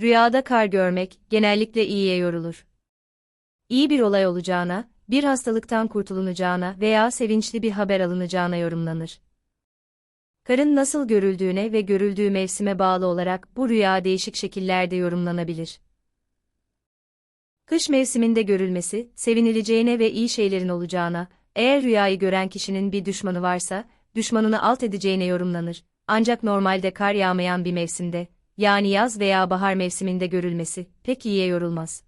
Rüyada kar görmek, genellikle iyiye yorulur. İyi bir olay olacağına, bir hastalıktan kurtulunacağına veya sevinçli bir haber alınacağına yorumlanır. Karın nasıl görüldüğüne ve görüldüğü mevsime bağlı olarak bu rüya değişik şekillerde yorumlanabilir. Kış mevsiminde görülmesi, sevinileceğine ve iyi şeylerin olacağına, eğer rüyayı gören kişinin bir düşmanı varsa, düşmanını alt edeceğine yorumlanır. Ancak normalde kar yağmayan bir mevsimde, yani yaz veya bahar mevsiminde görülmesi, pek iyiye yorulmaz.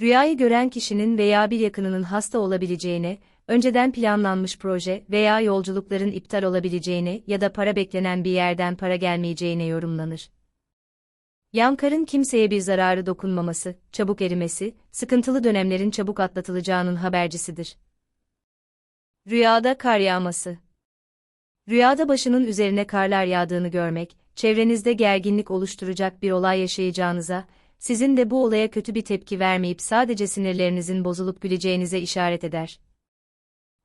Rüyayı gören kişinin veya bir yakınının hasta olabileceğine, önceden planlanmış proje veya yolculukların iptal olabileceğine ya da para beklenen bir yerden para gelmeyeceğine yorumlanır. Yankarın kimseye bir zararı dokunmaması, çabuk erimesi, sıkıntılı dönemlerin çabuk atlatılacağının habercisidir. Rüyada kar yağması Rüyada başının üzerine karlar yağdığını görmek, çevrenizde gerginlik oluşturacak bir olay yaşayacağınıza, sizin de bu olaya kötü bir tepki vermeyip sadece sinirlerinizin bozulup güleceğinize işaret eder.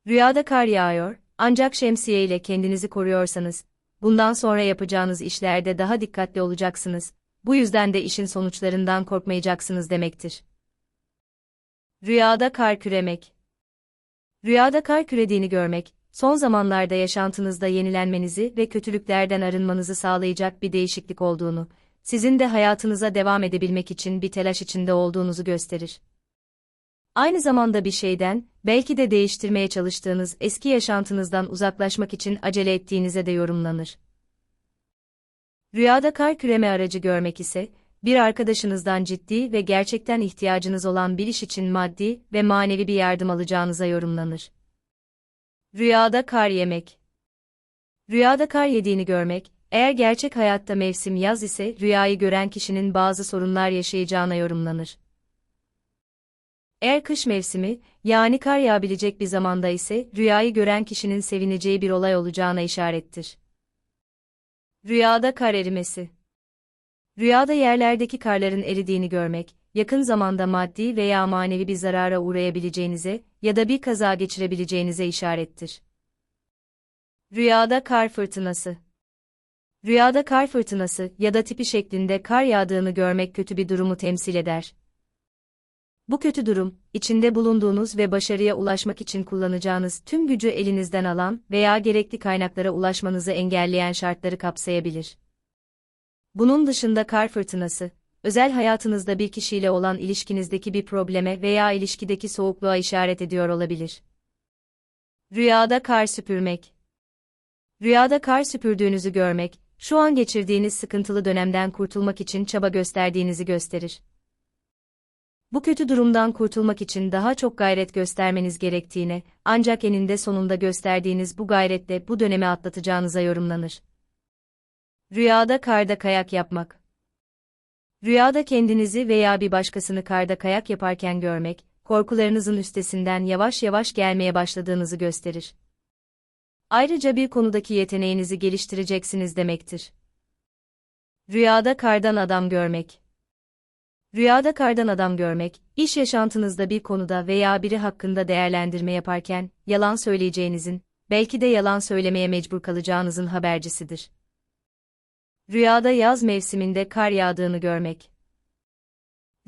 Rüyada kar yağıyor, ancak şemsiye ile kendinizi koruyorsanız, bundan sonra yapacağınız işlerde daha dikkatli olacaksınız, bu yüzden de işin sonuçlarından korkmayacaksınız demektir. Rüyada kar küremek Rüyada kar kürediğini görmek, son zamanlarda yaşantınızda yenilenmenizi ve kötülüklerden arınmanızı sağlayacak bir değişiklik olduğunu, sizin de hayatınıza devam edebilmek için bir telaş içinde olduğunuzu gösterir. Aynı zamanda bir şeyden, belki de değiştirmeye çalıştığınız eski yaşantınızdan uzaklaşmak için acele ettiğinize de yorumlanır. Rüyada kar küreme aracı görmek ise, bir arkadaşınızdan ciddi ve gerçekten ihtiyacınız olan bir iş için maddi ve manevi bir yardım alacağınıza yorumlanır. Rüyada kar yemek Rüyada kar yediğini görmek, eğer gerçek hayatta mevsim yaz ise rüyayı gören kişinin bazı sorunlar yaşayacağına yorumlanır. Eğer kış mevsimi, yani kar yağabilecek bir zamanda ise rüyayı gören kişinin sevineceği bir olay olacağına işarettir. Rüyada kar erimesi Rüyada yerlerdeki karların eridiğini görmek, yakın zamanda maddi veya manevi bir zarara uğrayabileceğinize ya da bir kaza geçirebileceğinize işarettir. Rüyada kar fırtınası Rüyada kar fırtınası ya da tipi şeklinde kar yağdığını görmek kötü bir durumu temsil eder. Bu kötü durum, içinde bulunduğunuz ve başarıya ulaşmak için kullanacağınız tüm gücü elinizden alan veya gerekli kaynaklara ulaşmanızı engelleyen şartları kapsayabilir. Bunun dışında kar fırtınası, özel hayatınızda bir kişiyle olan ilişkinizdeki bir probleme veya ilişkideki soğukluğa işaret ediyor olabilir. Rüyada kar süpürmek Rüyada kar süpürdüğünüzü görmek, şu an geçirdiğiniz sıkıntılı dönemden kurtulmak için çaba gösterdiğinizi gösterir. Bu kötü durumdan kurtulmak için daha çok gayret göstermeniz gerektiğine, ancak eninde sonunda gösterdiğiniz bu gayretle bu dönemi atlatacağınıza yorumlanır. Rüyada karda kayak yapmak Rüyada kendinizi veya bir başkasını karda kayak yaparken görmek, korkularınızın üstesinden yavaş yavaş gelmeye başladığınızı gösterir. Ayrıca bir konudaki yeteneğinizi geliştireceksiniz demektir. Rüyada kardan adam görmek Rüyada kardan adam görmek, iş yaşantınızda bir konuda veya biri hakkında değerlendirme yaparken, yalan söyleyeceğinizin, belki de yalan söylemeye mecbur kalacağınızın habercisidir. Rüyada yaz mevsiminde kar yağdığını görmek.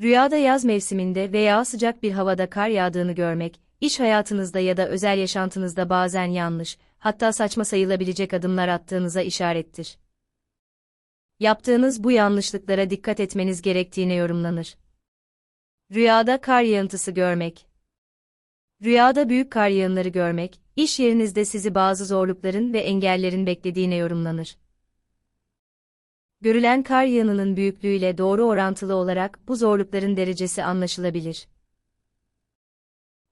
Rüyada yaz mevsiminde veya sıcak bir havada kar yağdığını görmek, iş hayatınızda ya da özel yaşantınızda bazen yanlış, hatta saçma sayılabilecek adımlar attığınıza işarettir. Yaptığınız bu yanlışlıklara dikkat etmeniz gerektiğine yorumlanır. Rüyada kar yağıntısı görmek. Rüyada büyük kar yağınları görmek, iş yerinizde sizi bazı zorlukların ve engellerin beklediğine yorumlanır. Görülen kar yağınının büyüklüğüyle doğru orantılı olarak bu zorlukların derecesi anlaşılabilir.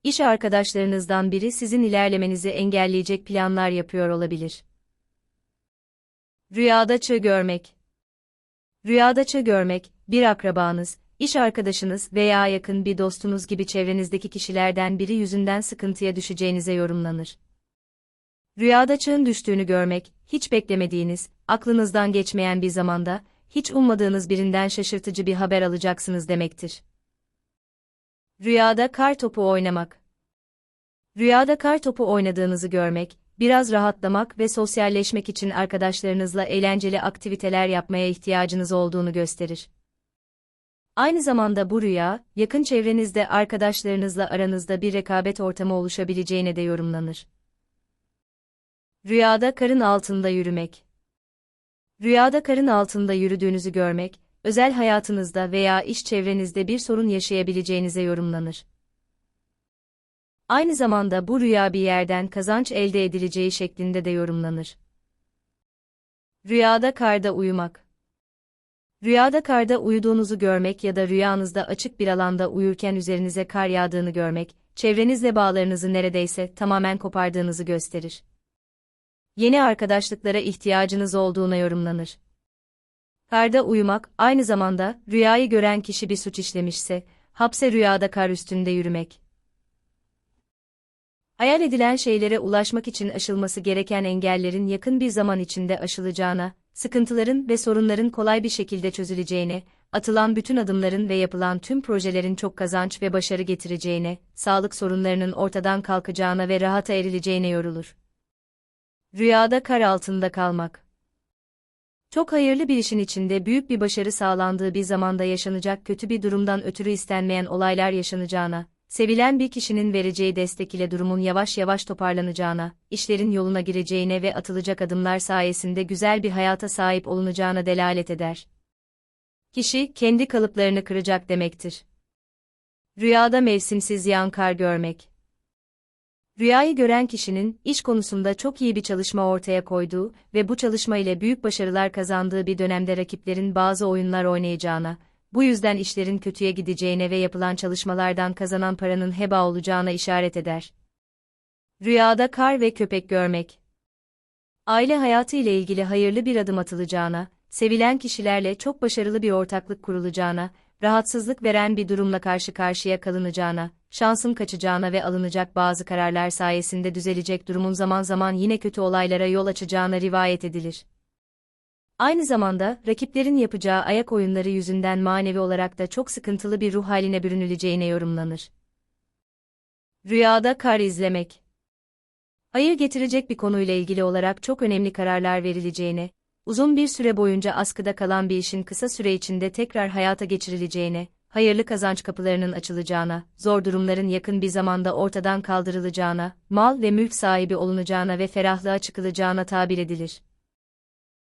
İş arkadaşlarınızdan biri sizin ilerlemenizi engelleyecek planlar yapıyor olabilir. Rüyada çığ görmek Rüyada çığ görmek, bir akrabanız, iş arkadaşınız veya yakın bir dostunuz gibi çevrenizdeki kişilerden biri yüzünden sıkıntıya düşeceğinize yorumlanır. Rüyada çığın düştüğünü görmek, hiç beklemediğiniz, aklınızdan geçmeyen bir zamanda, hiç ummadığınız birinden şaşırtıcı bir haber alacaksınız demektir. Rüyada kar topu oynamak Rüyada kar topu oynadığınızı görmek, biraz rahatlamak ve sosyalleşmek için arkadaşlarınızla eğlenceli aktiviteler yapmaya ihtiyacınız olduğunu gösterir. Aynı zamanda bu rüya, yakın çevrenizde arkadaşlarınızla aranızda bir rekabet ortamı oluşabileceğine de yorumlanır. Rüyada karın altında yürümek. Rüyada karın altında yürüdüğünüzü görmek, özel hayatınızda veya iş çevrenizde bir sorun yaşayabileceğinize yorumlanır. Aynı zamanda bu rüya bir yerden kazanç elde edileceği şeklinde de yorumlanır. Rüyada karda uyumak. Rüyada karda uyuduğunuzu görmek ya da rüyanızda açık bir alanda uyurken üzerinize kar yağdığını görmek, çevrenizle bağlarınızı neredeyse tamamen kopardığınızı gösterir. Yeni arkadaşlıklara ihtiyacınız olduğuna yorumlanır. Karda uyumak, aynı zamanda, rüyayı gören kişi bir suç işlemişse, hapse rüyada kar üstünde yürümek. Hayal edilen şeylere ulaşmak için aşılması gereken engellerin yakın bir zaman içinde aşılacağına, sıkıntıların ve sorunların kolay bir şekilde çözüleceğine, atılan bütün adımların ve yapılan tüm projelerin çok kazanç ve başarı getireceğine, sağlık sorunlarının ortadan kalkacağına ve rahata erileceğine yorulur. Rüyada kar altında kalmak. Çok hayırlı bir işin içinde büyük bir başarı sağlandığı bir zamanda yaşanacak kötü bir durumdan ötürü istenmeyen olaylar yaşanacağına, sevilen bir kişinin vereceği destek ile durumun yavaş yavaş toparlanacağına, işlerin yoluna gireceğine ve atılacak adımlar sayesinde güzel bir hayata sahip olunacağına delalet eder. Kişi, kendi kalıplarını kıracak demektir. Rüyada mevsimsiz yağan kar görmek. Rüyayı gören kişinin, iş konusunda çok iyi bir çalışma ortaya koyduğu ve bu çalışma ile büyük başarılar kazandığı bir dönemde rakiplerin bazı oyunlar oynayacağına, bu yüzden işlerin kötüye gideceğine ve yapılan çalışmalardan kazanan paranın heba olacağına işaret eder. Rüyada kar ve köpek görmek. Aile hayatı ile ilgili hayırlı bir adım atılacağına, sevilen kişilerle çok başarılı bir ortaklık kurulacağına, rahatsızlık veren bir durumla karşı karşıya kalınacağına, şansın kaçacağına ve alınacak bazı kararlar sayesinde düzelecek durumun zaman zaman yine kötü olaylara yol açacağına rivayet edilir. Aynı zamanda, rakiplerin yapacağı ayak oyunları yüzünden manevi olarak da çok sıkıntılı bir ruh haline bürünüleceğine yorumlanır. Rüyada kar izlemek Hayır getirecek bir konuyla ilgili olarak çok önemli kararlar verileceğine, uzun bir süre boyunca askıda kalan bir işin kısa süre içinde tekrar hayata geçirileceğine, hayırlı kazanç kapılarının açılacağına, zor durumların yakın bir zamanda ortadan kaldırılacağına, mal ve mülk sahibi olunacağına ve ferahlığa çıkılacağına tabir edilir.